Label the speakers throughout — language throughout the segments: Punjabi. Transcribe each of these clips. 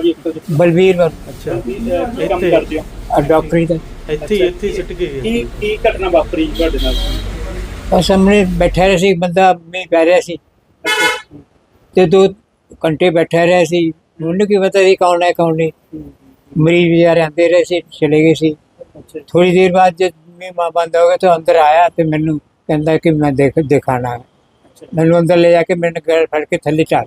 Speaker 1: ਜੀ ਇੱਕ
Speaker 2: ਬਲਵੀਰ ਵਰ
Speaker 3: ਅੱਛਾ
Speaker 1: ਕੀ ਕੰਮ ਕਰਦੇ ਹੋ?
Speaker 2: ਆ ਡਾਕਟਰੀ ਦਾ।
Speaker 3: ਇੱਥੇ ਹੀ- ਇੱਥੇ ਹੀ ਸਿੱਟ ਕੇ ਗਏ
Speaker 1: ਕੀ ਕੀ ਘਟਨਾ ਵਾਪਰੀ ਤੁਹਾਡੇ ਨਾਲ?
Speaker 2: ਉਹ ਸਾਹਮਣੇ ਬੈਠਾ ਰਿਹਾ ਸੀ ਇੱਕ ਬੰਦਾ ਮੀਂਹ ਪੈ ਰਿਹਾ ਸੀ। ਤੇ ਦੋ ਘੰਟੇ ਬੈਠਾ ਰਿਹਾ ਸੀ। ਉਹਨੂੰ ਕੀ ਪਤਾ ਸੀ ਕੌਣ ਹੈ ਕੌਣ ਨਹੀਂ। ਮਰੀਜ਼ ਵਿਚਾਰੇ ਆਂਦੇ ਰਹੇ ਸੀ ਚਲੇ ਗਏ ਸੀ।
Speaker 1: ਅੱਛਾ।
Speaker 2: ਥੋੜੀ ਦੇਰ ਬਾਅਦ ਜਦ ਮੀਂਹ ਮਾ ਬੰਦ ਹੋ ਗਿਆ ਤਾਂ ਅੰਦਰ ਆਇਆ ਤੇ ਮੈਨੂੰ ਕਹਿੰਦਾ ਕਿ ਮੈਂ ਦੇਖ ਦਿਖਾਣਾ। ਹੈ
Speaker 1: ਅੱਛਾ।
Speaker 2: ਮੈਨੂੰ ਅੰਦਰ ਲੈ ਜਾ ਕੇ ਮੈਨੂੰ ਗਲ ਫੜ ਕੇ ਥੱਲੇ ਚਾੜ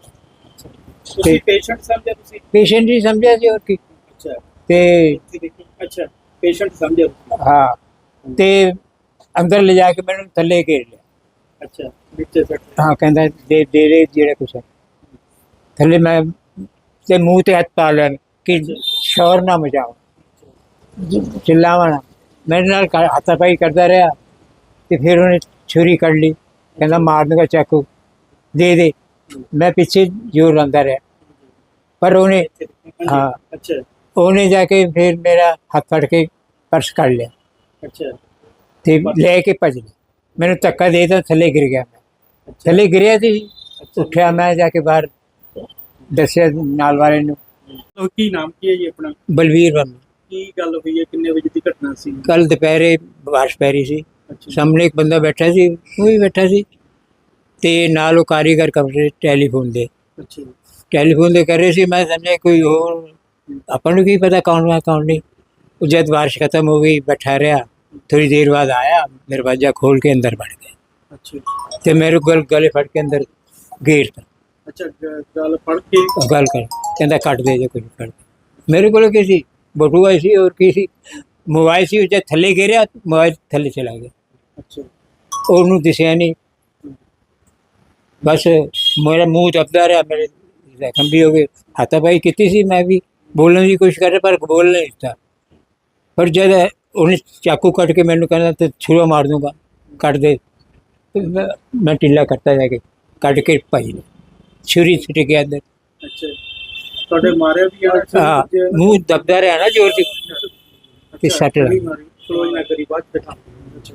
Speaker 1: ਤੁਸੀਂ ਪੇਸ਼ੈਂਟ ਸਮਝਿਆ ਤੁਸੀਂ?
Speaker 2: ਪੇਸ਼ੈਂਟ ਨਹੀਂ ਸਮਝਿਆ ਸੀ ਹੋਰ ਕੀ।
Speaker 1: ਅੱਛਾ।
Speaker 2: ਤੇ
Speaker 1: ਅੱਛਾ ਪੇਸ਼ੈਂਟ ਸਮਝਿਆ।
Speaker 2: ਹਾਂ ਤੇ ਅੰਦਰ ਲੈ ਜਾ ਕੇ ਮੈਨੂੰ ਥੱਲੇ ਘੇਰ ਲਿਆ।
Speaker 1: ਅੱਛਾ ਵਿੱਚ ਸੱਟ
Speaker 2: ਹਾਂ ਕਹਿੰਦਾ ਦੇ ਦੇ ਦੇ ਜਿਹੜਾ ਕੁਛ ਹੈ। ਥੱਲੇ ਮੈਂ ਤੇ ਮੂੰਹ ਤੇ ਹੱਥ ਪਾ ਲੈਣ ਕਿ ਸ਼ੋਰ ਨਾ ਮਚਾਓ। ਨਾ। ਮੇਰੇ ਨਾਲ ਹੱਥਾਪਾਈ ਕਰਦਾ ਰਿਹਾ ਤੇ ਫਿਰ ਉਹਨੇ ਛੁਰੀ ਕੱਢ ਲਈ। ਕਹਿੰਦਾ ਮਾਰ ਦੂੰਗਾ ਚਾਕੂ। ਦੇ ਦੇ। ਮੈਂ ਪਿੱਛੇ ਜ਼ੋਰ ਲਾਉਂਦਾ ਰਿਹਾ। ਪਰ ਉਹਨੇ। ਹਾਂ।
Speaker 1: ਅੱਛਾ।
Speaker 2: ਉਹਨੇ ਜਾ ਕੇ ਫਿਰ ਮੇਰਾ ਹੱਥ ਫੜ ਕੇ ਪਰਸ ਕੱਢ ਲਿਆ।
Speaker 1: ਅੱਛਾ।
Speaker 2: ਤੇ ਲੈ ਕੇ ਭੱਜ ਲਿਆ ਮੈਨੂੰ ਧੱਕਾ ਦੇ ਤਾਂ ਥੱਲੇ ਗਿਰ ਗਿਆ ਮੈਂ। ਥੱਲੇ ਗਿਰਿਆ ਸੀ। ਉੱਠਿਆ ਮੈਂ ਜਾ ਕੇ ਬਾਹਰ। ਦੱਸਿਆ ਨਾਲ ਵਾਲੇ ਨੂੰ।
Speaker 1: ਉਹ ਕੀ ਨਾਮ ਕੀ ਹੈ ਜੀ ਆਪਣਾ?
Speaker 2: ਬਲਵੀਰ ਵਰਮਾ
Speaker 1: ਕੀ ਗੱਲ ਹੋਈ ਹੈ? ਕਿੰਨੇ ਵਜੇ ਦੀ ਘਟਨਾ ਸੀ?
Speaker 2: ਕੱਲ ਦੁਪਹਿਰੇ ਬਾਰਿਸ਼ ਪੈ ਰਹੀ ਸੀ। ਸਾਹਮਣੇ ਇੱਕ ਬੰਦਾ ਬੈਠਾ ਸੀ ਉਹ ਵੀ ਬੈਠਾ ਸੀ। ਤੇ ਨਾਲ ਉਹ ਕਾਰੀਗਰ ਕਮਰੇ ਟੈਲੀਫੋਨ ਦੇ।
Speaker 1: ਅੱਛਾ
Speaker 2: ਟੈਲੀਫੋਨ ਦੇ ਕਰ ਰਹੇ ਸੀ ਮੈਂ ਸਮਝਿਆ ਕੋਈ ਹੋਰ ਆਪਾਂ ਨੂੰ ਕੀ ਪਤਾ ਕੌਣ ਹੈ ਕੌਣ ਨਹੀਂ। ਉਹ ਜਦ ਬਾਰਿਸ਼ ਖਤਮ ਹੋ ਗਈ ਬੈਠਾ ਰਿਹਾ ਥੋੜੀ ਦੇਰ ਬਾਅਦ ਆਇਆ ਦਰਵਾਜ਼ਾ ਖੋਲ ਕੇ ਅੰਦਰ ਵੜ ਗਿਆ।
Speaker 1: ਅੱਛਾ।
Speaker 2: ਤੇ ਮੇਰੇ ਗਲ ਗਲੇ ਫੜ ਕੇ ਅੰਦਰ ਗੇਰਤਾ
Speaker 1: ਅੱਛਾ ਗ- ਗੱਲ ਪੜ ਕੇ?
Speaker 2: ਗੱਲ ਕਰ ਕਹਿੰਦਾ ਕੱਟ ਦੇ ਜੇ ਕੁਝ ਦੇ। ਮੇਰੇ ਕੋਲ ਕੀ ਸੀ? ਬਟੂਆ ਸੀ ਔਰ ਕੀ ਸੀ? ਮੋਬਾਈਲ ਸੀ ਉਹ ਜਦ ਥੱਲੇ ਗਿਰਿਆ ਮੋਬਾਈਲ ਥੱਲੇ ਚਲਾ ਗਿਆ।
Speaker 1: ਅੱਛਾ।
Speaker 2: ਉਹਨੂੰ ਦਿਸਿਆ ਨਹੀਂ। ਬਸ ਮੇਰਾ ਮੂੰਹ ਦਬਦਾ ਰਿਹਾ ਮੇਰੇ ਜ਼ਖਮ ਵੀ ਹੋ ਗਏ। ਹੱਥਾਪਾਈ ਕੀਤੀ ਸੀ ਮੈਂ ਵੀ। ਬੋਲਣ ਦੀ ਕੋਸ਼ਿਸ਼ ਕਰ ਰਿਹਾ ਪਰ ਬੋਲ ਨਹੀਂ ਦਿੱਤਾ। ਪਰ ਜਦ ਉਹਨੇ ਚਾਕੂ ਕੱਟ ਕੇ ਮੈਨੂੰ ਕਹਿੰਦਾ ਤੇ ਛੁਰਾ ਮਾਰ ਦੂੰਗਾ। ਕੱਟ ਦੇ। ਮੈਂ- ਢਿੱਲਾ ਕਰਤਾ ਜਾ ਕੇ। ਕੱਟ ਕੇ ਭਾਈ ਨੇ। ਛੁਰੀ ਛਿੱਟ ਗਿਆ ਅੰਦਰ।
Speaker 1: ਅੱਛਾ। ਤੁਹਾਡੇ ਮਾਰਿਆ ਵੀ ਆ
Speaker 2: ਹਾਂ ਮੂੰਹ ਦਬਦਾ ਰਿਹਾ ਨਾ ਜ਼ੋਰ ਦੀ ਤੇ ਸੱਟ ਲੱਗ।
Speaker 1: ਕਲੋਜ਼ ਨਾ ਕਰੀ ਬਾਅਦ ਅੱਛਾ।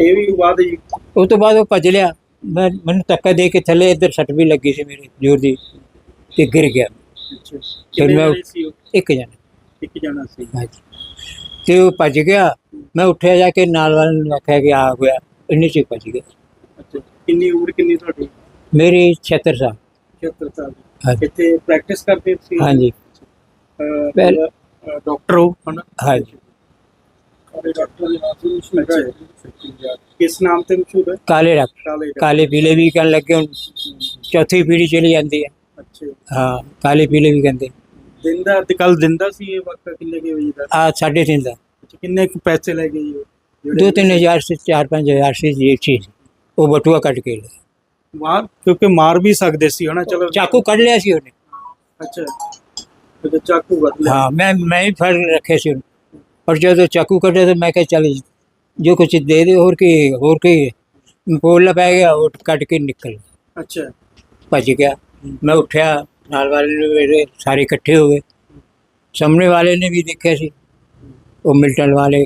Speaker 1: ਇਹ ਵੀ ਬਾਅਦ ਜੀ।
Speaker 2: ਉਹ ਤੋਂ ਬਾਅਦ ਉਹ ਭੱਜ ਲਿਆ। ਮੈਂ ਮੈਨੂੰ ਧੱਕਾ ਦੇ ਕੇ ਥੱਲੇ ਇੱਧਰ ਸੱਟ ਵੀ ਲੱਗੀ ਸੀ ਮੇਰੇ ਜ਼ੋਰ ਦੀ। ਤੇ ਗਿਰ ਗਿਆ।
Speaker 1: ਅੱਛਾ। ਕਿੰਨੇ
Speaker 2: ਮੈਂ-
Speaker 1: ਜਣੇ ਸੀ ਉਹ?
Speaker 2: ਇੱਕ ਜਣਾ।
Speaker 1: ਇੱਕ ਜਣਾ ਸੀ।
Speaker 2: ਹਾਂਜੀ। ਤੇ ਉਹ ਭੱਜ ਗਿਆ। ਮੈਂ ਉੱਠਿਆ ਜਾ ਕੇ ਨਾਲ ਵਾਲੇ ਨੂੰ ਆਖਿਆ ਕਿ ਆ ਹੋਇਆ। ਇੰਨੇ ਚ ਹੀ ਭੱਜ ਗਿਆ
Speaker 1: ਅੱਛਾ। ਕਿੰਨੀ ਉਮਰ ਕਿੰਨੀ ਤੁਹਾਡੀ?
Speaker 2: ਮੇਰੀ 76 ਸਾਲ।
Speaker 1: 76 ਸਾਲ।
Speaker 2: ਹਾਂਜੀ।
Speaker 1: ਇੱਥੇ ਪ੍ਰੈਕਟਿਸ ਕਰਦੇ ਸੀ
Speaker 2: ਹਾਂਜੀ। ਪਹਿਲ-
Speaker 1: ਡਾਕਟਰ ਹੋ ਹਨਾ?
Speaker 2: ਹਾਂਜੀ।
Speaker 1: ਡਾਕਟਰ ਦੇ ਨਾਮ ਤੋਂ ਮਸ਼ਹੂਰ ਹੈ ਕਿਸ ਨਾਮ ਤੇ ਮਸ਼ਹੂਰ ਹੈ?
Speaker 2: ਕਾਲੇ ਰੱਖ
Speaker 1: ਕਾਲੇ ਡਾਕਟਰ।
Speaker 2: ਕਾਲੇ ਪੀਲੇ ਵੀ ਕਹਿਣ ਲੱਗੇ ਹੁਣ। ਚੌਥੀ ਪੀੜੀ ਚਲੀ ਜਾਂਦੀ ਹੈ।
Speaker 1: ਅੱਛਾ।
Speaker 2: ਹਾਂ ਕਾਲੇ ਪੀਲੇ ਵੀ ਕਹਿੰਦੇ।
Speaker 1: ਦਿਨ ਦਾ ਤੇ ਕੱਲ ਦਿਨ ਦਾ ਸੀ ਇਹ ਵਕਤ ਕਿੰਨੇ ਕੇ ਵਜੇ ਦਾ?
Speaker 2: ਆ ਸਾਢੇ ਤਿੰਨ ਦਾ।
Speaker 1: ਅੱਛਾ, ਕਿੰਨੇ ਕੁ ਪੈਸੇ ਲੈ ਗਏ ਜੀ ਉਹ? ਜਿਹੜੇ
Speaker 2: ਦੋ ਤਿੰਨ ਹਜ਼ਾਰ ਸੇ ਚਾਰ ਪੰਜ ਹਜ਼ਾਰ ਸੀ ਜੀ ਇੱਕ ਚੀਜ਼ ਉਹ ਬਟੂਆ ਕੱਟ ਕੇ ਲਿਆ।
Speaker 1: ਮਾਰ ਕਿਉਂਕਿ ਮਾਰ ਵੀ ਸਕਦੇ ਸੀ ਹਨਾ ਚਲੋ।
Speaker 2: ਚਾਕੂ ਕੱਢ ਲਿਆ ਸੀ ਉਹਨੇ।
Speaker 1: ਅੱਛਾ ਤੇ ਚਾਕੂ ਵਰ ਲਿਆ।
Speaker 2: ਹਾਂ ਮੈਂ ਮੈਂ ਹੀ ਫੜ ਰੱਖਿਆ ਸੀ ਉਹਨੂੰ। ਪਰ ਜਦੋਂ ਚਾਕੂ ਕੱਢਿਆ ਤਾਂ ਮੈਂ ਕਿਹਾ ਚੱਲ ਜੋ ਕੁਛ ਦੇ ਦੇ ਹੋਰ ਕੀ ਹੋਰ ਕੀ। ਬੋਲਣਾ ਪੈ ਗਿਆ ਉਹ ਕੱਢ ਕੇ ਨਿਕਲ। ਗਿਆ।
Speaker 1: ਅੱਛਾ।
Speaker 2: ਭੱਜ ਗਿਆ। ਮੈਂ ਉੱਠਿਆ ਨਾਲ ਵਾਲੇ ਨੇ ਮੇਰੇ ਸਾਰੇ ਇਕੱਠੇ ਹੋ ਗਏ। ਸਾਹਮਣੇ ਵਾਲੇ ਨੇ ਵੀ ਦੇਖਿਆ ਸੀ। ਉਹ ਮਿਲਟਨ ਵਾਲੇ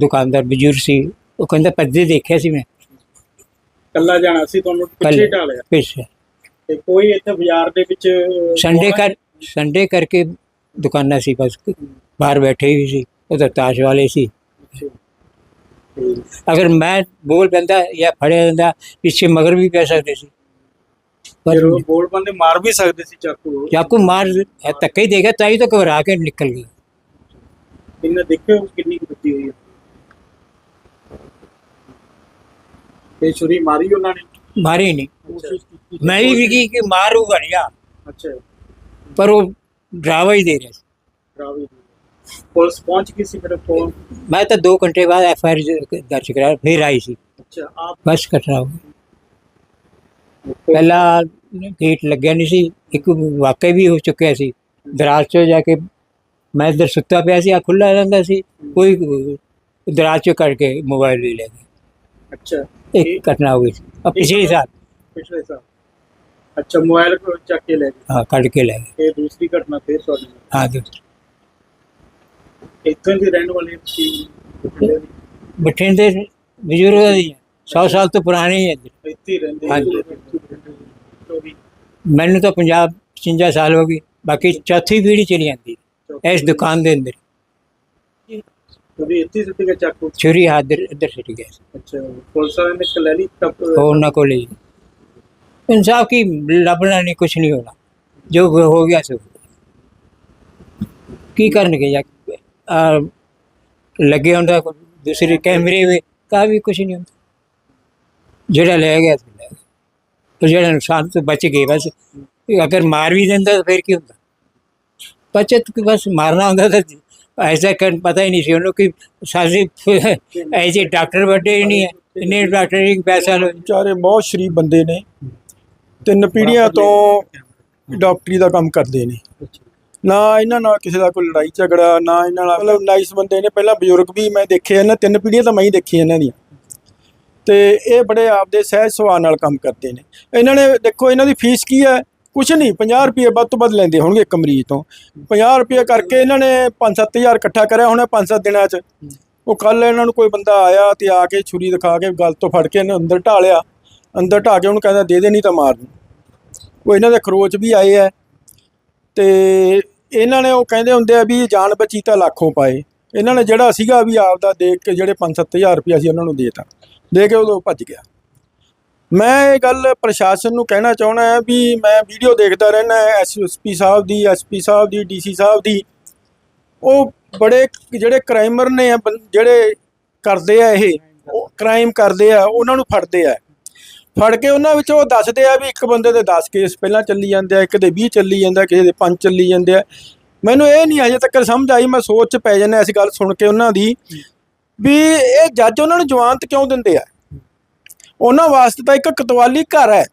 Speaker 2: ਦੁਕਾਨਦਾਰ ਬਜ਼ੁਰਗ ਸੀ। ਉਹ ਕਹਿੰਦਾ ਪੱਦੇ ਦੇਖਿਆ ਸੀ ਮੈਂ।
Speaker 1: ਕੱਲਾ ਜਾਣਾ ਸੀ ਤੁਹਾਨੂੰ? ਪਿੱਛੇ। ਢਾਲਿਆ
Speaker 2: ਪਿੱਛੇ।
Speaker 1: ਤੇ ਕੋਈ ਇੱਥੇ ਬਾਜ਼ਾਰ ਦੇ ਵਿੱਚ
Speaker 2: ਸੰਡੇ ਕਰ ਸੰਡੇ ਕਰਕੇ ਦੁਕਾਨਾਂ ਸੀ ਬਸ। ਬਾਹਰ ਬੈਠੇ ਹੀ ਸੀ। ਉਧਰ ਤਾਸ਼ ਵਾਲੇ ਸੀ। ਅਗਰ ਮੈਂ ਬੋਲ ਪੈਂਦਾ ਜਾਂ ਫੜਿਆ ਜਾਂਦਾ ਪਿੱਛੇ ਮਗਰ ਵੀ ਪੈ ਸਕਦੇ ਸੀ। ਪਰ
Speaker 1: ਫਿਰ ਉਹ ਬੋਲ ਬੰਦੇ ਮਾਰ ਵੀ ਸਕਦੇ ਸੀ ਚਾਕੂ
Speaker 2: ਚਾਕੂ ਮਾਰ ਧੱਕਾ ਹੀ ਦੇਗਾ ਤਾਂ ਹੀ ਤਾਂ ਘਬਰਾ ਕੇ ਨਿਕਲ ਗਿਆ
Speaker 1: ਕਿੰਨੇ ਦੇਖਿਓ ਕਿੰਨੀ ਕੁ ਬੱਤੀ ਹੋਈ ਹੈ ਤੇ ਛੁਰੀ ਮਾਰੀ ਉਹਨਾਂ ਨੇ?
Speaker 2: ਮਾਰੇ ਨਹੀਂ।
Speaker 1: ਕੋਸ਼ਿਸ਼ ਕੀਤੀ
Speaker 2: ਮੈਂ ਵੀ ਵਿਕੀ ਕਿ ਮਾਰੂਗਾ ਨਹੀਂ ਆ
Speaker 1: ਅੱਛਾ।
Speaker 2: ਪਰ ਉਹ ਡਰਾਵਾ ਹੀ ਦੇ ਰਿਹਾ ਸੀ।
Speaker 1: ਰਾਵੀ ਪੁਲਿਸ ਪਹੁੰਚ ਗਈ ਸੀ ਫਿਰ ਫੋਨ
Speaker 2: ਮੈਂ ਤਾਂ 2 ਘੰਟੇ ਬਾਅਦ ਐਫ ਆਈ ਆਰ ਦਰਜ ਕਰਾ ਫਿਰ ਆਈ ਸੀ।
Speaker 1: ਅੱਛਾ ਆਪ
Speaker 2: ਬਸ ਕਟਰਾ ਹੋ ਗਿਆ। ਪਹਿਲਾਂ ਗੇਟ ਲੱਗਿਆ ਨਹੀਂ ਸੀ ਇੱਕ ਵਾਕਿਆ ਵੀ ਹੋ ਚੁੱਕਿਆ ਸੀ। ਦਰਾਜ ਚੋਂ ਜਾ ਕੇ ਮੈਂ ਇੱਧਰ ਸੁੱਤਾ ਪਿਆ ਸੀ ਆ ਖੁੱਲਾ ਰਹਿੰਦਾ ਸੀ ਕੋਈ ਦਰਾਜ ਚੋਂ ਕੱਢ ਕੇ ਮੋਬਾਈਲ ਲੈ ਗਏ
Speaker 1: ਅੱਛਾ।
Speaker 2: ਇੱਕ ਘਟਨਾ ਹੋ ਗਈ ਸੀ ਆ ਪਿਛਲੇ ਸਾਲ।
Speaker 1: ਪਿਛਲੇ ਸਾਲ। ਅੱਛਾ ਮੋਬਾਈਲ ਕੋ ਚੱਕ ਕੇ ਲੈ ਗਏ।
Speaker 2: ਹਾਂ ਕੱਢ ਕੇ ਲੈ ਗਏ।
Speaker 1: ਇਹ ਦੂਸਰੀ ਘਟਨਾ ਫੇਰ ਤੁਹਾਡੇ
Speaker 2: ਹਾਂ ਦੂਸਰੀ।
Speaker 1: ਇੱਥੋਂ ਦੇ ਰਹਿਣ ਵਾਲੇ ਸੀ
Speaker 2: ਬਠਿੰਡੇ ਬਜ਼ੁਰਗਾਂ ਦੀ। 100 ਸਾਲ ਤੋਂ ਪੁਰਾਣੀ ਹੈ
Speaker 1: ਇੱਥੇ ਹੀ ਰਹਿੰਦੇ
Speaker 2: ਹਾਂਜੀ।
Speaker 1: ਵੀ।
Speaker 2: ਮੈਨੂੰ ਤਾਂ ਪੰਜਾਬ 55 ਸਾਲ ਹੋ ਗਈ ਬਾਕੀ ਚੌਥੀ ਪੀੜ੍ਹੀ ਚਲੀ ਜਾਂਦੀ ਇਸ ਦੁਕਾਨ ਦੇ ਅੰਦਰ।
Speaker 1: ਉਹਦੀ ਇੱਥੇ ਸਿੱਟ ਕੇ ਚਾਕੂ
Speaker 2: ਛੁਰੀ ਹੱਥ ਦੇ ਅੰਦਰ ਸਿੱਟ ਗਿਆ। ਸੀ।
Speaker 1: ਅੱਛਾ ਪੁਲਿਸ ਵਾਲਿਆਂ ਨੇ ਕੱਲੇ ਨਹੀਂ ਟੱਪ
Speaker 2: ਉਹ ਉਹਨਾਂ ਕੋਲ ਹੀ। ਇਨਸਾਫ ਕੀ ਲੱਭਣਾ ਨਹੀਂ ਕੁਝ ਨਹੀਂ ਹੋਣਾ। ਜੋ ਹੋ ਗਿਆ ਸੋ ਕੀ ਕਰਨਗੇ ਜਾਂ ਲੱਗੇ ਹੁੰਦਾ ਦੂਸਰੇ ਕੈਮਰੇ ਵਿੱਚ ਕਾ ਵੀ ਕੁਝ ਨਹੀਂ ਹੁੰਦਾ। ਜਿਹੜਾ ਲੈ ਗਿਆ ਤੇ ਲੈ ਗਿਆ। ਉਹ ਜਿਹੜਾ ਨੁਕਸਾਨ ਤੋਂ ਬਚ ਗਏ ਬਸ ਅਗਰ ਮਾਰ ਵੀ ਦਿੰਦਾ ਤਾਂ ਫਿਰ ਕੀ ਹੁੰਦਾ? ਬਚਤ ਕਿ ਬਸ ਮਾਰਨਾ ਹੁੰਦਾ ਤਾਂ ਐਸਾ ਕਰ ਪਤਾ ਹੀ ਨਹੀਂ ਸੀ ਉਹਨੂੰ ਕਿ ਸਾਜੀ ਐਸੇ ਡਾਕਟਰ ਵੱਡੇ ਹੀ ਨਹੀਂ ਹੈ। ਇੰਨੇ ਡਾਕਟਰ ਹੀ ਪੈਸਾ ਲੋ
Speaker 3: ਵਿਚਾਰੇ ਬਹੁਤ ਸ਼ਰੀਫ ਬੰਦੇ ਨੇ। ਤਿੰਨ ਪੀੜ੍ਹੀਆਂ ਤੋਂ ਡਾਕਟਰੀ ਦਾ ਕੰਮ ਕਰਦੇ ਨੇ। ਨਾ ਇਹਨਾਂ ਨਾਲ ਕਿਸੇ ਦਾ ਕੋਈ ਲੜਾਈ ਝਗੜਾ ਨਾ ਇਹਨਾਂ ਨਾਲ ਮਤਲਬ ਨਾਈਸ ਬੰਦੇ ਨੇ। ਪਹਿਲਾਂ ਬਜ਼ੁਰਗ ਵੀ ਮੈਂ ਦੇਖੇ ਇਹਨਾਂ ਤਿੰਨ ਪੀੜ੍ਹੀਆਂ ਤਾਂ ਮੈਂ ਹੀ ਦੇਖੀ ਇਹਨਾਂ ਦੀਆਂ। ਤੇ ਇਹ ਬੜੇ ਆਪਦੇ ਸਹਿਜ ਸੁਭਾਅ ਨਾਲ ਕੰਮ ਕਰਦੇ ਨੇ। ਇਹਨਾਂ ਨੇ ਦੇਖੋ, ਇਹਨਾਂ ਦੀ ਫੀਸ ਕੀ ਹੈ? ਕੁਛ ਨਹੀਂ 50 ਰੁਪਏ ਵੱਧ ਤੋਂ ਵੱਧ ਲੈਂਦੇ ਹੋਣਗੇ ਇੱਕ ਮਰੀਜ਼ ਤੋਂ। 50 ਰੁਪਏ ਕਰਕੇ ਇਹਨਾਂ ਨੇ 5-7000 ਇਕੱਠਾ ਕਰਿਆ ਹੋਣਾ 5-7 ਦਿਨਾਂ 'ਚ। ਉਹ ਕੱਲ ਇਹਨਾਂ ਨੂੰ ਕੋਈ ਬੰਦਾ ਆਇਆ ਤੇ ਆ ਕੇ ਛੁਰੀ ਦਿਖਾ ਕੇ ਗਲ ਤੋਂ ਫੜ ਕੇ ਇਹਨੂੰ ਅੰਦਰ ਢਾਲਿਆ। ਅੰਦਰ ਢਾ ਕੇ ਉਹਨੂੰ ਕਹਿੰਦਾ, ਦੇ ਦੇ ਨਹੀਂ ਤਾਂ ਮਾਰ ਦੂੰ। ਉਹ ਇਹਨਾਂ ਦੇ ਖਰੋਚ ਵੀ ਆਏ ਆ। ਤੇ ਇਹਨਾਂ ਨੇ ਉਹ ਕਹਿੰਦੇ ਹੁੰਦੇ ਆ ਵੀ ਜਾਨ ਬਚੀ ਤਾਂ ਲੱਖੋਂ ਪਾਏ। ਇਹਨਾਂ ਨੇ ਜਿਹੜਾ ਸੀਗਾ ਵੀ ਆਪਦਾ ਦੇਖ ਕੇ ਜਿਹੜੇ 5-7000 ਰੁਪਇਆ ਸੀ ਉਹਨਾਂ ਨੂੰ ਦੇਤਾ। ਦੇ ਕੇ ਉਦੋਂ ਭੱਜ ਗਿਆ। ਮੈਂ ਇਹ ਗੱਲ ਪ੍ਰਸ਼ਾਸਨ ਨੂੰ ਕਹਿਣਾ ਚਾਹਣਾ ਹੈ ਵੀ ਮੈਂ ਵੀਡੀਓ ਦੇਖਦਾ ਰਹਿਣਾ ਐਸਐਸਪੀ ਸਾਹਿਬ ਦੀ ਐਸਪੀ ਸਾਹਿਬ ਦੀ ਡੀਸੀ ਸਾਹਿਬ ਦੀ। ਉਹ ਬੜੇ ਜਿਹੜੇ ਕ੍ਰਾਈਮਰ ਨੇ ਜਿਹੜੇ ਕਰਦੇ ਆ ਇਹ ਕ੍ਰਾਈਮ ਕਰਦੇ ਆ, ਉਹਨਾਂ ਨੂੰ ਫੜਦੇ ਆ। ਫੜ ਕੇ ਉਹਨਾਂ ਵਿੱਚੋਂ ਉਹ ਦੱਸਦੇ ਆ ਵੀ ਇੱਕ ਬੰਦੇ ਦੇ 10 ਕੇਸ ਪਹਿਲਾਂ ਚੱਲੀ ਜਾਂਦੇ ਆ, ਇੱਕ ਦੇ 20 ਚੱਲੀ ਜਾਂਦਾ ਕਿਸੇ ਦੇ 5 ਚੱਲੀ ਜਾਂਦੇ ਆ। ਮੈਨੂੰ ਇਹ ਨਹੀਂ ਅਜੇ ਤੱਕ ਸਮਝ ਆਈ, ਮੈਂ ਸੋਚ ਚ ਪੈ ਜਾਂਦਾ ਇਸ ਗੱਲ ਸੁਣ ਕੇ ਉਹਨਾਂ ਦੀ। ਵੀ ਇਹ ਜੱਜ ਉਹਨਾਂ ਨੂੰ ਜਵਾਨਤ ਕਿਉਂ ਦਿੰਦੇ ਆ? ਉਹਨਾਂ ਵਾਸਤੇ ਤਾਂ ਇੱਕ ਕਤਵਾਲੀ ਘਰ ਹੈ।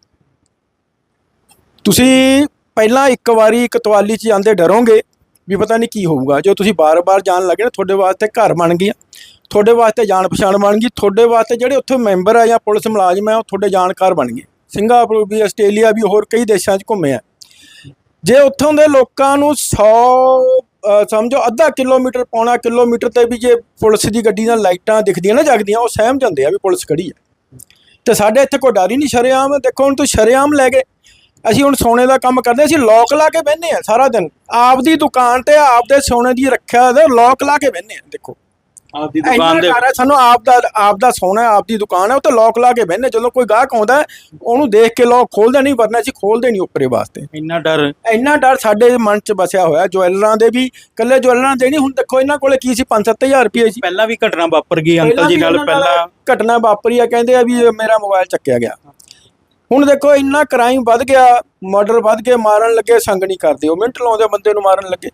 Speaker 3: ਤੁਸੀਂ ਪਹਿਲਾਂ ਇੱਕ ਵਾਰੀ ਕਤਵਾਲੀ 'ਚ ਜਾਂਦੇ ਡਰੋਗੇ ਵੀ ਪਤਾ ਨਹੀਂ ਕੀ ਹੋਊਗਾ। ਜੋ ਤੁਸੀਂ ਬਾਰ-ਬਾਰ ਜਾਣ ਲੱਗੇ ਨਾ, ਤੁਹਾਡੇ ਵਾਸਤੇ ਘਰ ਬਣ ਗਿਆ ਤੁਹਾਡੇ ਵਾਸਤੇ ਜਾਣ ਪਛਾਣ ਬਣ ਗਈ। ਤੁਹਾਡੇ ਵਾਸਤੇ ਜਿਹੜੇ ਉੱਥੇ ਮੈਂਬਰ ਆ ਜਾਂ ਪੁਲਿਸ ਮੁਲਾਜ਼ਮ ਆ, ਉਹ ਤੁਹਾਡੇ ਜਾਣਕਾਰ ਬਣ ਗਏ। ਸਿੰਗਾਪੁਰ ਵੀ, ਆਸਟ੍ਰੇਲੀਆ ਵੀ, ਹੋਰ ਕਈ ਦੇਸ਼ਾਂ 'ਚ ਘੁੰਮੇ ਆ। ਜੇ ਉੱਥੋਂ ਦੇ ਲੋਕਾਂ ਨੂੰ 100 ਸਮਝੋ, ਅੱਧਾ ਕਿਲੋਮੀਟਰ ਪੌਣਾ ਕਿਲੋਮੀਟਰ ਤੇ ਵੀ ਜੇ ਪੁਲਿਸ ਦੀ ਗੱਡੀ ਨਾਲ ਲਾਈਟਾਂ ਦਿਖਦੀਆਂ ਨਾ ਜਗਦੀਆਂ, ਉਹ ਸਹਿਮ ਜਾਂਦੇ ਆ ਵੀ ਪੁਲਿਸ ਖੜੀ ਹੈ ਤੇ ਸਾਡੇ ਇੱਥੇ ਕੋਈ ਡਰ ਹੀ ਨਹੀਂ, ਸ਼ਰੇਆਮ, ਦੇਖੋ ਹੁਣ ਤੂੰ ਸ਼ਰੇਆਮ ਲੈ ਗਏ ਅਸੀਂ ਹੁਣ ਸੋਨੇ ਦਾ ਕੰਮ ਕਰਦੇ ਅਸੀਂ ਲੋਕ ਲਾ ਕੇ ਬਹਿੰਦੇ ਆ ਸਾਰਾ ਦਿਨ। ਆਪਦੀ ਦੁਕਾਨ ਤੇ ਆਪਦੇ ਸੋਨੇ ਦੀ ਰੱਖਿਆ ਤੇ ਲੋਕ ਲਾ ਕੇ ਬਹਿੰਦੇ ਆ ਦੇਖੋ।
Speaker 1: ਆਪਦੀ ਦੁਕਾਨ ਦੇ
Speaker 3: ਸਾਨੂੰ ਆਪ ਦਾ ਆਪ ਦਾ ਸੋਨਾ ਹੈ, ਆਪਦੀ ਦੁਕਾਨ ਹੈ ਉਹ ਤੇ ਲੋਕ ਲਾ ਕੇ ਬਹਿੰਦੇ ਜਦੋਂ ਕੋਈ ਗਾਹਕ ਆਉਂਦਾ ਉਹਨੂੰ ਦੇਖ ਕੇ ਲੋਕ ਖੋਲਦੇ ਨਹੀਂ ਵਰਨਾ ਅਸੀਂ ਖੋਲਦੇ ਨਹੀਂ ਉੱਪਰੇ ਵਾਸਤੇ।
Speaker 1: ਇੰਨਾ ਡਰ।
Speaker 3: ਇੰਨਾ ਡਰ ਸਾਡੇ ਮਨ 'ਚ ਵਸਿਆ ਹੋਇਆ ਜੁਐਲਰਾਂ ਦੇ ਵੀ ਕੱਲੇ ਜੁਐਲਰਾਂ ਦੇ ਨਹੀਂ ਹੁਣ ਦੇਖੋ ਇਹਨਾਂ ਕੋਲੇ ਕੀ ਸੀ 5-7000 ਰੁਪਏ ਸੀ।
Speaker 1: ਪਹਿਲਾਂ ਵੀ ਘਟਨਾ ਵਾਪਰ ਗਈ ਅੰਕਲ ਜੀ ਨਾਲ ਪਹਿਲਾਂ।
Speaker 3: ਘਟਨਾ ਵਾਪਰੀ ਆ ਕਹਿੰਦੇ ਆ ਵੀ ਮੇਰਾ ਮੋਬਾਈਲ ਚੱਕਿਆ ਗਿਆ। ਹੁਣ ਦੇਖੋ ਇੰਨਾ ਕ੍ਰਾਈਮ ਵੱਧ ਗਿਆ ਮਰਡਰ ਵੱਧ ਕੇ ਮਾਰਨ ਲੱਗੇ ਸੰਗ ਨਹੀਂ ਕਰਦੇ ਉਹ ਮਿੰਟ ਲਾਉਂਦੇ ਬੰਦੇ ਨੂੰ ਮਾਰਨ ਲੱਗੇ।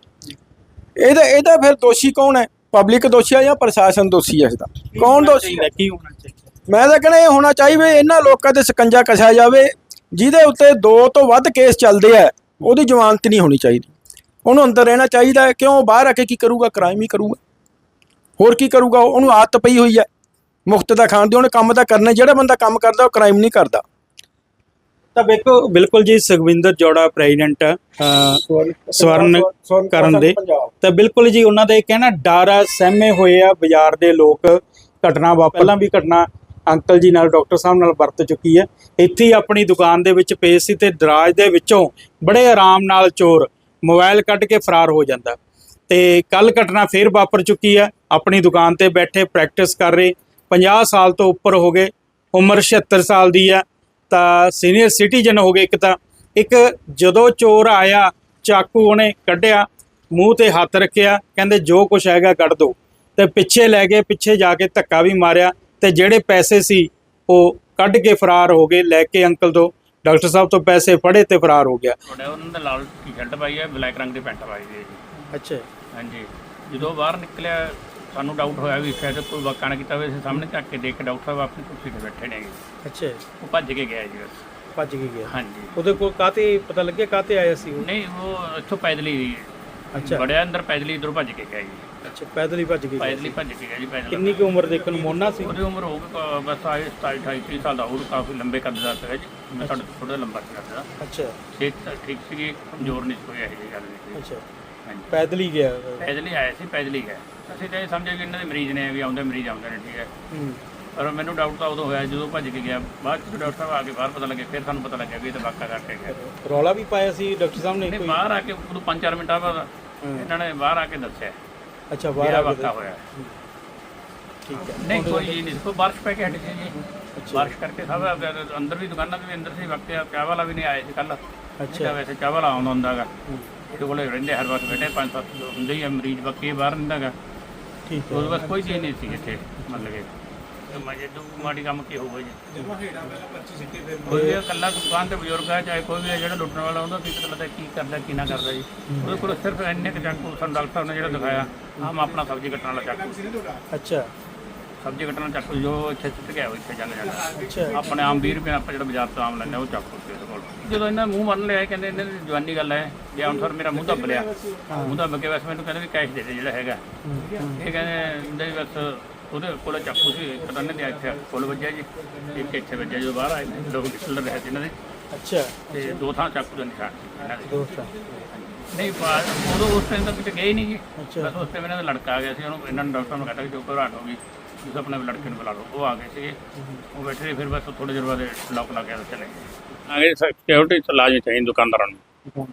Speaker 3: ਇਹਦਾ ਇਹਦਾ ਫਿਰ ਦੋਸ਼ੀ ਕੌਣ ਹੈ? ਪਬਲਿਕ ਦੋਸ਼ੀ ਆ ਜਾਂ ਪ੍ਰਸ਼ਾਸਨ ਦੋਸ਼ੀ ਆ ਇਸਦਾ ਕੌਣ ਦੋਸ਼ੀ? ਹੈ
Speaker 1: ਕੀ ਹੋਣਾ ਚਾਹੀਦਾ
Speaker 3: ਮੈਂ ਤਾਂ ਕਹਿੰਦਾ ਇਹ ਹੋਣਾ ਚਾਹੀਦਾ ਇਹਨਾਂ ਲੋਕਾਂ ਤੇ ਸਕੰਜਾ ਕਸਿਆ ਜਾਵੇ, ਜਿਹਦੇ ਉੱਤੇ ਦੋ ਤੋਂ ਵੱਧ ਕੇਸ ਚੱਲਦੇ ਆ, ਉਹਦੀ ਜ਼ਮਾਨਤ ਨਹੀਂ ਹੋਣੀ ਚਾਹੀਦੀ। ਉਹਨੂੰ ਅੰਦਰ ਰਹਿਣਾ ਚਾਹੀਦਾ ਕਿਉਂ? ਬਾਹਰ ਆ ਕੇ ਕੀ ਕਰੂਗਾ? ਕ੍ਰਾਈਮ ਹੀ ਕਰੂਗਾ। ਹੋਰ ਕੀ ਕਰੂਗਾ? ਉਹਨੂੰ ਆਦਤ ਪਈ ਹੋਈ ਹੈ। ਮੁਫਤ ਦਾ ਖਾਣ ਦੀ ਉਹਨੇ ਕੰਮ ਤਾਂ ਕਰਨਾ, ਜਿਹੜਾ ਬੰਦਾ ਕੰਮ ਕਰਦਾ, ਉਹ ਕ੍ਰਾਈਮ ਨਹੀਂ ਕਰਦਾ।
Speaker 1: ਤਾਂ ਵੇਖੋ ਬਿਲਕੁਲ ਜੀ ਸੁਖਵਿੰਦਰ ਜੋੜਾ ਪ੍ਰੈਜ਼ੀਡੈਂਟ ਸਵਰਨ ਕਰਨ ਦੇ। ਤਾਂ ਬਿਲਕੁਲ ਜੀ ਉਹਨਾਂ ਦਾ ਇਹ ਕਹਿਣਾ ਡਰ ਸਹਿਮੇ ਹੋਏ ਆ ਬਾਜ਼ਾਰ ਦੇ ਲੋਕ ਘਟਨਾ ਵਾ ਪਹਿਲਾਂ ਵੀ ਘਟਨਾ ਅੰਕਲ ਜੀ ਨਾਲ ਡਾਕਟਰ ਸਾਹਿਬ ਨਾਲ ਵਰਤ ਚੁੱਕੀ ਹੈ। ਇੱਥੇ ਹੀ ਆਪਣੀ ਦੁਕਾਨ ਦੇ ਵਿੱਚ ਪਏ ਸੀ ਤੇ ਦਰਾਜ ਦੇ ਵਿੱਚੋਂ ਬੜੇ ਆਰਾਮ ਨਾਲ ਚੋਰ ਮੋਬਾਈਲ ਕੱਢ ਕੇ ਫਰਾਰ ਹੋ ਜਾਂਦਾ। ਤੇ ਕੱਲ ਘਟਨਾ ਫੇਰ ਵਾਪਰ ਚੁੱਕੀ ਹੈ। ਆਪਣੀ ਦੁਕਾਨ ਤੇ ਬੈਠੇ ਪ੍ਰੈਕਟਿਸ ਕਰ ਰਹੇ। 50 ਸਾਲ ਤੋਂ ਉੱਪਰ ਹੋ ਗਏ। ਉਮਰ 76 ਸਾਲ ਦੀ ਆ ਤਾਂ ਸੀਨੀਅਰ ਸਿਟੀਜ਼ਨ ਹੋ ਗਏ ਇੱਕ ਤਾਂ। ਇੱਕ ਜਦੋਂ ਚੋਰ ਆਇਆ ਚਾਕੂ ਉਹਨੇ ਕੱਢਿਆ ਮੂੰਹ ਤੇ ਹੱਥ ਰੱਖਿਆ ਕਹਿੰਦੇ ਜੋ ਕੁਛ ਹੈਗਾ ਕੱਢ ਦੋ। ਤੇ ਪਿੱਛੇ ਲੈ ਗਏ ਪਿੱਛੇ ਜਾ ਕੇ ਧੱਕਾ ਵੀ ਮਾਰਿਆ ਤੇ ਜਿਹੜੇ ਪੈਸੇ ਸੀ ਉਹ ਕੱਢ ਕੇ ਫਰਾਰ ਹੋ ਗਏ ਲੈ ਕੇ ਅੰਕਲ ਤੋਂ। ਡਾਕਟਰ ਸਾਹਿਬ ਤੋਂ ਪੈਸੇ ਫੜੇ ਤੇ ਫਰਾਰ ਹੋ ਗਿਆ।
Speaker 4: ਤੁਹਾਡਾ ਉਹਨਾਂ ਦਾ ਲਾਲ ਟੀ-ਸ਼ਰਟ ਪਾਈ ਹੈ ਬਲੈਕ ਰੰਗ ਦੀ ਪੈਂਟ ਪਾਈ ਹੋਈ ਹੈ ਜੀ।
Speaker 1: ਅੱਛਾ।
Speaker 4: ਹਾਂਜੀ। ਜਦੋਂ ਬਾਹਰ ਨਿਕਲਿਆ ਸਾਨੂੰ ਡਾਊਟ ਹੋਇਆ ਵੀ ਸ਼ਾਇਦ ਕੋਈ ਵਾਕਾ ਨਾ ਕੀਤਾ ਹੋਵੇ ਅਸੀਂ ਸਾਹਮਣੇ ਝੱਕ ਕੇ ਦੇਖ ਕੇ ਡਾਕਟਰ ਸਾਹਿਬ ਆਪਣੀ ਕੁਰਸੀ ਤੇ ਬੈਠੇ ਨੇਗੇ
Speaker 1: ਅੱਛਾ
Speaker 4: ਉਹ ਭੱਜ ਕੇ ਗਿਆ ਜੀ ਬਸ।
Speaker 1: ਭੱਜ ਕੇ ਗਿਆ।
Speaker 4: ਹਾਂਜੀ।
Speaker 1: ਉਹਦੇ ਕੋਲ ਕਾਤੇ ਪਤਾ ਲੱਗਿਆ ਕਾਤੇ ਆਇਆ ਸੀ ਉਹ?
Speaker 4: ਨਹੀਂ ਉਹ ਇੱਥੋਂ ਪੈਦਲ ਹੀ
Speaker 1: ਅੱਛਾ।
Speaker 4: ਬੜਿਆ ਅੰਦਰ ਪੈਦਲ ਹੀ ਇਧਰੋਂ ਭੱਜ ਕੇ ਗਿਆ ਜੀ।
Speaker 1: ਅੱਛਾ ਪੈਦਲ ਹੀ ਭੱਜ ਕੇ ਗਿਆ
Speaker 4: ਪੈਦਲ ਹੀ ਭੱਜ ਕੇ ਗਿਆ ਜੀ ਪੈਦਲ।
Speaker 1: ਕਿੰਨੀ ਕੁ ਉਮਰ ਦੇਖਣ ਨੂੰ ਮੋਨਾ ਸੀ?
Speaker 4: ਉਹਦੀ ਉਮਰ ਹੋਊਗੀ ਕ- ਬਸ ਆਏ 27 28 30 ਸਾਲ ਦਾ ਹੋਰ ਕਾਫੀ ਲੰਬੇ ਕੱਦ ਦਾ ਸੀਗਾ ਜੀ। ਮੈਂ ਤੁਹਾਡੇ ਤੋਂ ਥੋੜਾ ਲੰਬਾ ਸੀ ਕੱਦ ਦਾ
Speaker 1: ਅੱਛਾ
Speaker 4: ਠੀਕ ਠੀਕ ਸੀਗੀ ਕਮਜ਼ੋਰ ਨਹੀਂ ਸੀ ਕੋਈ ਇਹੋ ਜਿਹੀ ਗੱਲ ਨਹੀਂ ਸੀ।
Speaker 1: ਅੱਛਾ।
Speaker 4: ਹਾਂਜੀ।
Speaker 1: ਪੈਦਲ ਹੀ ਗਿਆ।
Speaker 4: ਪੈਦਲ ਹੀ ਆਏ ਸੀ ਪੈਦਲ ਹੀ ਗਏ ਅਸੀਂ ਤਾਂ ਇਹ ਸਮਝਿਆ ਵੀ ਇਹਨਾਂ ਦੇ ਮਰੀਜ਼ ਨੇ ਵੀ ਆਉਂਦੇ ਮਰੀਜ਼ ਆਉਂਦੇ ਨੇ ਠੀਕ ਹੈ।
Speaker 1: ਹੂੰ।
Speaker 4: ਪਰ ਮੈਨੂੰ ਡਾਊਟ ਤਾਂ ਉਦੋਂ ਹੋਇਆ ਜਦੋਂ ਭੱਜ ਕੇ ਗਿਆ। ਬਾਅਦ ਚ ਡਾਕਟਰ ਸਾਹਿਬ ਆ ਕੇ ਬਾਹਰ ਪਤਾ ਲੱਗਿਆ ਫਿਰ ਸਾਨੂੰ ਪਤਾ ਲੱਗਿਆ ਵੀ ਇਹ ਤਾਂ ਵਾਕਾ ਕਰਕੇ ਗਿਆ।
Speaker 1: ਰੌਲਾ ਵੀ ਪਾਇਆ ਸੀ ਡਾਕਟਰ ਸਾਹਿਬ ਨੇ
Speaker 4: ਨਹੀਂ
Speaker 1: ਕੋਈ?
Speaker 4: ਬਾਹਰ ਆ ਕੇ ਉਦੋਂ 5-4 ਮਿੰਟਾਂ ਬਾਅਦ ਇਹਨਾਂ ਨੇ ਬਾਹਰ ਆ ਕੇ ਦੱਸਿਆ।
Speaker 1: ਅੱਛਾ
Speaker 4: ਵੀ
Speaker 1: ਬਾਹਰ ਆ ਕੇ
Speaker 4: ਵਾਕਾ ਹੋਇਆ।
Speaker 1: ਠੀਕ ਹੈ।
Speaker 4: ਨਹੀਂ ਕੋਈ ਜੀ ਨਹੀਂ ਕੋਈ ਬਾਰਿਸ਼ ਪੈ ਕੇ ਹਟ ਗਈ ਜੀ। ਬਾਰਿਸ਼ ਕਰਕੇ ਸਭ ਅੰਦਰ ਵੀ ਦੁਕਾਨਾਂ ਦੇ ਵੀ ਅੰਦਰ ਸੀ ਵਕਤ ਚਾਹ ਵਾਲਾ ਵੀ ਨਹੀਂ ਆਇਆ ਸੀ ਕੱਲ ਅੱਛਾ। ਵੈਸੇ ਚਾਹ ਵਾਲਾ ਆਉਂਦਾ ਹੁੰਦਾਗਾ ਇਹਦੇ ਕੋਲੇ ਰਹਿੰਦੇ ਹਰ ਵਕਤ ਬੈਠੇ ਪੰਜ ਸੱਤ ਹੁੰਦੇ ਹੀ ਆ ਮਰੀਜ਼ ਬਾਕੀ ਬਾਹਰ ਰਹਿੰਦਾਗਾ
Speaker 1: ਠੀਕ ਹੈ।
Speaker 4: ਉਸ ਬਸ ਕੋਈ ਚੀਜ਼ ਨਹੀਂ ਸੀ ਇੱਥੇ ਮਤਲਬ ਕਿ ਮੈਂ ਜੇ ਦੂ ਮਾੜੀ ਕੰਮ ਕੀ ਹੋਊਗਾ ਜੀ। ਕੋਈ ਵੀ ਇਕੱਲਾ ਦੁਕਾਨ ਤੇ ਬਜ਼ੁਰਗ ਹੈ ਚਾਹੇ ਕੋਈ ਵੀ ਹੈ ਜਿਹੜਾ ਲੁੱਟਣ ਵਾਲਾ ਉਹਦਾ ਕੀ ਪਤਾ ਲੱਗਦਾ ਕੀ ਕਰਦਾ ਕੀ ਨਾ ਕਰਦਾ ਜੀ। ਉਹਦੇ ਕੋਲ ਸਿਰਫ ਇੰਨੇ ਕੁ ਚਾਕੂ ਸਾਨੂੰ ਡਾਕਟਰ ਸਾਹਿਬ ਨੇ ਜਿਹੜਾ ਦਿਖਾਇਆ ਆਮ ਆਪਣਾ ਸਬਜ਼ੀ ਕੱਟਣ ਵਾਲਾ ਚਾਕੂ
Speaker 1: ਅੱਛਾ।
Speaker 4: ਸਬਜ਼ੀ ਕੱਟਣ ਵਾਲਾ ਚਾਕੂ ਜੋ ਇੱਥੇ ਸੁੱਟ ਗਿਆ ਉਹ ਇੱਥੇ ਚੱਲ ਜਾਂਦਾ।
Speaker 1: ਅੱਛਾ।
Speaker 4: ਆਪਣੇ ਆਮ 20 ਰੁਪਏ ਆਪਾਂ ਜਿਹੜਾ ਬਾਜ਼ਾਰ ਤੋਂ ਆਮ ਲੈਂਦੇ ਹਾਂ, ਉਹ ਚਾਕੂ ਕੋਲ। ਜਦੋਂ ਇਹਨਾਂ ਮੂੰਹ ਬੰਨ ਲਿਆ ਕਹਿੰਦੇ ਇਹਨਾਂ ਦੀ ਜਵਾਨੀ ਗੱਲ ਹੈ ਜੇ ਹੁਣ ਸਰ ਮੇਰਾ ਮੂੰਹ ਦੱਬ ਲਿਆ ਮੂੰਹ ਦੱਬ ਕੇ ਬਸ ਮੈਨੂੰ ਕਹਿੰਦੇ ਵੀ ਕੈਸ਼ ਦੇ ਦੇ ਜਿਹੜਾ ਹੈਗਾ। ਇਹ ਕਹਿੰਦੇ ਬਸ ਉਹਦੇ ਕੋਲ ਚਾਕੂ ਸੀ ਇੱਕ ਤਾਂ ਦੇ ਇੱਥੇ। ਕੋਲ ਵੱਜਿਆ ਜੀ ਇੱਕ ਇੱਥੇ ਵੱਜਿਆ ਜਦੋਂ ਬਾਹਰ ਆਏ ਨੇ ਲੋਕ ਡਿਸਟਲ ਰਹੇ ਸੀ ਇਹਨਾਂ ਦੇ।
Speaker 1: ਅੱਛਾ।
Speaker 4: ਤੇ ਦੋ ਥਾਂ ਚਾਕੂ ਦੇ ਨਿਸ਼ਾਨ ਸੀ ਇਹਨਾਂ ਦੇ।
Speaker 1: ਦੋਸਤ
Speaker 4: ਨਹੀਂ ਪਾ- ਉਦੋਂ ਉਸ ਟਾਈਮ ਤੱਕ ਕਿਤੇ ਗਏ ਨਹੀਂ ਜੀ।
Speaker 1: ਅੱਛਾ।
Speaker 4: ਬਸ ਉਸ ਟਾਈਮ ਇਹਨਾਂ ਦਾ ਲੜਕਾ ਆ ਗਿਆ ਸੀ ਉਹਨੂੰ ਇਹਨਾਂ ਨੇ ਡਾਕਟਰ ਨੂੰ ਕਹਿੰਦਾ ਕਿ ਜੋ ਘਬਰਾਹਟ ਹੋ ਗਈ ਤੁਸੀਂ ਆਪਣੇ ਲੜਕੇ ਨੂੰ ਬੁਲਾ ਲਓ। ਉਹ ਆ ਗਏ ਸੀਗੇ। ਉਹ ਬੈਠੇ ਰਹੇ ਫਿਰ ਬਸ ਥੋੜੇ ਜਿਹਾ ਬਾਅਦ ਲੌਕ ਲਾ ਕੇ ਚਲੇ ਗਏ। ਆਗੇ ਸਿਕਿਉਰਿਟੀ ਤਾਂ ਲਾਜ਼ਮੀ ਚਾਹੀਦੀ ਦੁਕਾਨਦਾਰਾਂ ਨੂੰ।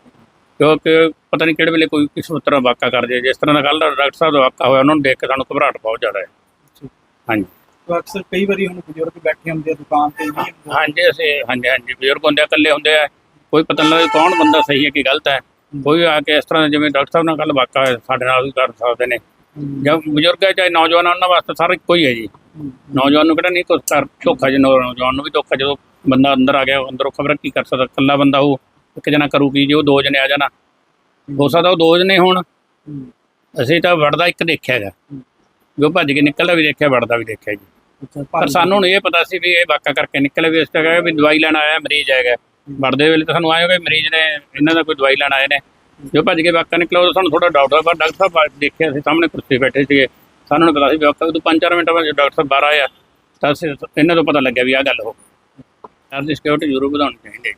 Speaker 4: ਕਿਉਂਕਿ ਪਤਾ ਨਹੀਂ ਕਿਹੜੇ ਵੇਲੇ ਕੋਈ ਕਿਸ ਤਰ੍ਹਾਂ ਵਾਕਾ ਕਰ ਜਾਏ ਜਿਸ ਤਰ੍ਹਾਂ ਦਾ ਕੱਲ ਡਾਕਟਰ ਸਾਹਿਬ ਦਾ ਵਾਕਾ ਹੋਇਆ ਉਹਨਾਂ ਨੂੰ ਦੇਖ ਕੇ ਸਾਨੂੰ ਘਬਰਾਹਟ ਬਹੁਤ ਜ਼ਿਆਦਾ ਹੈ। ਹਾਂਜੀ।
Speaker 1: ਤਾਂ ਅਕਸਰ ਕਈ ਵਾਰੀ ਹੁਣ ਬਜ਼ੁਰਗ ਬੈਠੇ ਹੁੰਦੇ ਆ ਦੁਕਾਨ ਤੇ ਵੀ।
Speaker 4: ਹਾਂਜੀ ਅਸੀਂ ਹਾਂਜੀ ਹਾਂਜੀ ਬਜ਼ੁਰਗ ਹੁੰਦੇ ਆ ਇਕੱਲੇ ਹੁੰਦੇ ਆ। ਕੋਈ ਪਤਾ ਨਹੀਂ ਲੱਗਦਾ ਕੌਣ ਬੰਦਾ ਸਹੀ ਹੈ ਕਿ ਗਲਤ ਹੈ। ਕੋਈ ਆ ਕੇ ਇਸ ਤਰ੍ਹਾਂ ਜਿਵੇਂ ਡਾਕਟਰ ਸਾਹਿਬ ਨਾਲ ਕੱਲ ਵਾਕਾ ਹੋਇਆ ਸਾਡੇ ਨਾਲ ਵੀ ਕਰ ਸਕਦੇ ਨੇ। ਜਾਂ ਬਜ਼ੁਰਗ ਹੈ ਚਾਹੇ ਨੌਜਵਾਨ ਆ, ਉਹਨਾਂ ਵਾਸਤੇ ਸਾਰਾ ਇੱਕੋ ਹੀ ਹੈ ਜੀ। ਨੌਜਵਾਨ ਨੂੰ ਕਿਹੜਾ ਨਹੀਂ ਕਰ ਧੋਖਾ ਜੀ ਨੌਜਵਾਨ ਨੂੰ ਵੀ ਧੋਖਾ ਜਦੋਂ ਬੰਦਾ ਅੰਦਰ ਆ ਗਿਆ ਅੰਦਰੋਂ ਖਬਰ ਕੀ ਕਰ ਸਕਦਾ ਇਕੱਲਾ ਬੰਦਾ ਉਹ ਇੱਕ ਜਣਾ ਕਰੂ ਕੀ ਜੇ ਉਹ ਦੋ ਜਣੇ ਆ ਜਾਣਾ। ਹੋ ਸਕਦਾ ਉਹ ਦੋ ਜਣੇ ਹੋਣ। ਅਸੀਂ ਤਾਂ ਵੜਦਾ ਇੱਕ ਦੇਖਿਆ ਜੋ ਭੱਜ ਕੇ ਨਿਕਲਦਾ ਵੀ ਦੇਖਿਆ ਵੜਦਾ ਵੀ ਦੇਖਿਆ ਜੀ। ਪਰ ਸਾਨੂੰ ਹੁਣ ਇਹ ਪਤਾ ਸੀ ਵੀ ਇਹ ਵਾਕਾ ਕਰਕੇ ਨਿਕਲੇ ਵੀ ਇਸ ਜਗ੍ਹਾ ਵੀ ਦਵਾਈ ਲੈਣ ਆਇਆ ਮਰੀਜ਼ ਹੈਗਾ। ਵੜਦੇ ਵੇਲੇ ਤਾਂ ਸਾਨੂੰ ਆਇਆ ਕਿ ਮਰੀਜ਼ ਨੇ ਇਹਨਾਂ ਦਾ ਕੋਈ ਦਵਾਈ ਲੈਣ ਆਏ ਨੇ। ਜੋ ਭੱਜ ਕੇ ਵਾਕਾ ਨਿਕਲਿਆ ਉਦੋਂ ਸਾਨੂੰ ਥੋੜਾ ਡਾਊਟ ਹੋਇਆ ਪਰ ਡਾਕਟਰ ਸਾਹਿਬ ਦੇਖਿਆ ਅਸੀਂ ਸਾਹਮਣੇ ਕੁਰਸੀ ਬੈਠੇ ਸੀਗੇ। ਸਾਨੂੰ ਨਹੀਂ ਪਤਾ ਸੀ ਵਾਕਾ ਤੋਂ 5-4 ਮਿੰਟ ਬਾਅਦ ਡਾਕਟਰ ਸਾਹਿਬ ਬਾਹਰ ਆਇਆ ਤਾਂ ਇਹਨਾਂ ਤੋਂ ਪਤਾ ਲੱਗਿਆ ਵੀ ਆਹ ਗੱਲ ਹੋ ਗਈ। ਦੀ ਸਿਕਿਉਰਿਟੀ ਜ਼ਰੂਰ ਵਧਾਉਣੀ ਚਾਹੀਦੀ ਹੈ